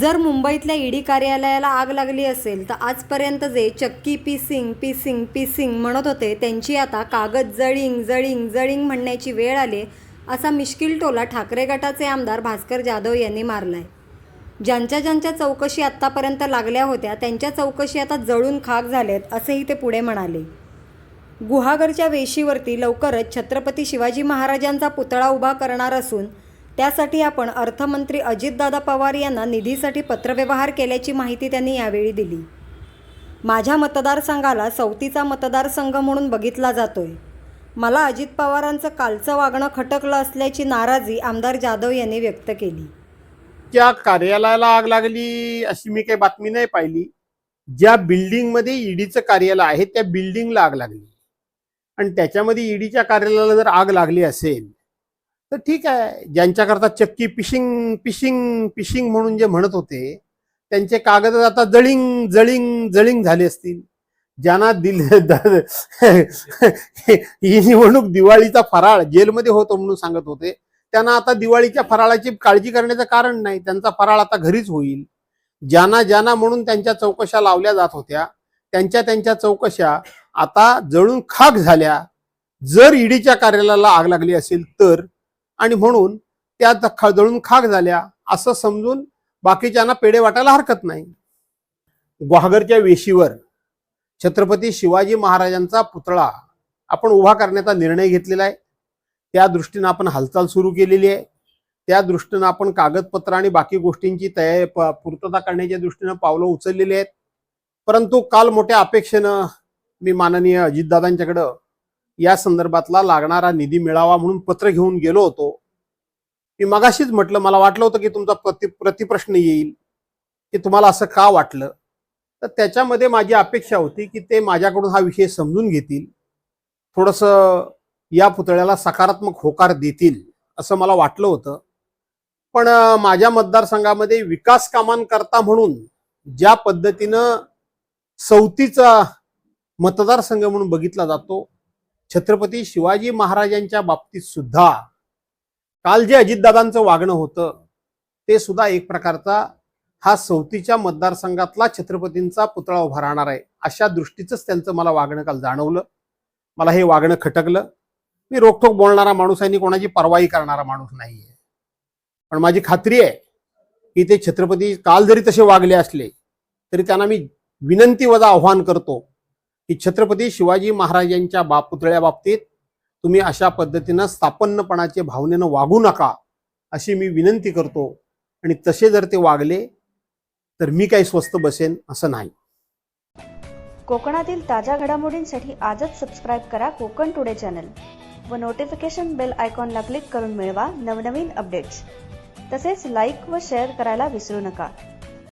जर मुंबईतल्या ईडी कार्यालयाला आग लागली असेल तर आजपर्यंत जे चक्की पिसिंग पिसिंग पिसिंग म्हणत होते त्यांची आता कागद जळिंग जळिंग जळिंग म्हणण्याची वेळ आली असा मिश्किल टोला ठाकरे गटाचे आमदार भास्कर जाधव यांनी मारलाय. ज्यांच्या ज्यांच्या चौकशी आत्तापर्यंत लागल्या होत्या त्यांच्या चौकशी आता जळून खाक झालेत असेही ते पुढे म्हणाले. गुहागरच्या वेशीवरती लवकरच छत्रपती शिवाजी महाराजांचा पुतळा उभा करणार असून त्यासाठी आपण अर्थमंत्री अजितदादा पवार यांना निधीसाठी पत्रव्यवहार केल्याची माहिती त्यांनी यावेळी दिली. माझ्या मतदारसंघाला सवतीचा मतदारसंघ म्हणून बघितला जातोय. मला अजित पवारांचं कालचं वागणं खटकलं असल्याची नाराजी आमदार जाधव यांनी व्यक्त केली. त्या कार्यालयाला आग लागली अशी मी काही बातमी नाही पाहिली. ज्या बिल्डिंगमध्ये ईडीचं कार्यालय आहे त्या बिल्डिंगला आग लागली. आणि त्याच्यामध्ये ईडीच्या कार्यालयाला जर आग लागली असेल तर ठीक आहे. ज्यांच्याकरता चक्की पिशिंग पिशिंग पिशिंग म्हणून जे म्हणत होते त्यांचे कागद आता जळिंग जळिंग जळिंग झाले असतील. ज्यांना दिल ही निवडणूक दिवाळीचा फराळ जेलमध्ये होतो म्हणून सांगत होते. त्यांना आता दिवाळीच्या फराळाची काळजी करण्याचं कारण नाही. त्यांचा फराळ आता घरीच होईल. ज्यांना ज्यांना म्हणून त्यांच्या चौकशा लावल्या जात होत्या त्यांच्या त्यांच्या चौकशा आता जळून खाक झाल्या. जर ईडीच्या कार्यालयाला आग लागली असेल तर आणि म्हणून त्या खळदळून खाक झाल्या असं समजून बाकीच्यांना पेढे वाटायला हरकत नाही. ग्वागरच्या वेशीवर छत्रपती शिवाजी महाराजांचा पुतळा आपण उभा करण्याचा निर्णय घेतलेला आहे. त्या दृष्टीनं आपण हालचाल सुरू केलेली आहे. त्या दृष्टीनं आपण कागदपत्र आणि बाकी गोष्टींची तयारी पूर्तता करण्याच्या दृष्टीनं पावलं उचललेली आहेत. परंतु काल मोठ्या अपेक्षेनं मी माननीय अजितदादांच्याकडं या संदर्भातला लागणारा निधी मिळावा म्हणून पत्र घेऊन गेलो होतो. मी मगाशीच म्हटलं मला वाटलं होतं की तुमचा प्रति प्रतिप्रश्न येईल की तुम्हाला असं का वाटलं? तर त्याच्यामध्ये माझी अपेक्षा होती की ते माझ्याकडून हा विषय समजून घेतील. थोडंसं या पुतळ्याला सकारात्मक होकार देतील असं मला वाटलं होतं. पण माझ्या मतदारसंघामध्ये विकास कामांकरता म्हणून ज्या पद्धतीनं सवतीचा मतदारसंघ म्हणून बघितला जातो छत्रपती शिवाजी महाराजांच्या बाबतीत सुद्धा काल जे अजितदादांचं वागणं होतं ते सुद्धा एक प्रकारचा हा सवतीच्या मतदारसंघातला छत्रपतींचा पुतळा उभा राहणार आहे अशा दृष्टीचंच त्यांचं मला वागणं काल जाणवलं. मला हे वागणं खटकलं. मी रोखोक बोलणारा माणूस आहे कोणाची परवाई करणारा माणूस नाहीये. पण माझी खात्री आहे की ते छत्रपती काल जरी तसे वागले असले तरी त्यांना मी विनंती वजा आव्हान करतो की छत्रपती शिवाजी महाराजांच्या बाप पुतळ्या बाबतीत तुम्ही अशा पद्धतीनं स्थापन्नपणाचे भावनेनं वागू नका अशी मी विनंती करतो. आणि तसे जर ते वागले तर मी काही स्वस्त बसेन असं नाही. कोकणातील ताज्या घडामोडींसाठी आजच सबस्क्राईब करा कोकण टुडे चॅनल व नोटिफिकेशन बेल आयकॉनला क्लिक करून मिळवा नवनवीन अपडेट्स तसेच लाईक व शेअर करायला विसरू नका.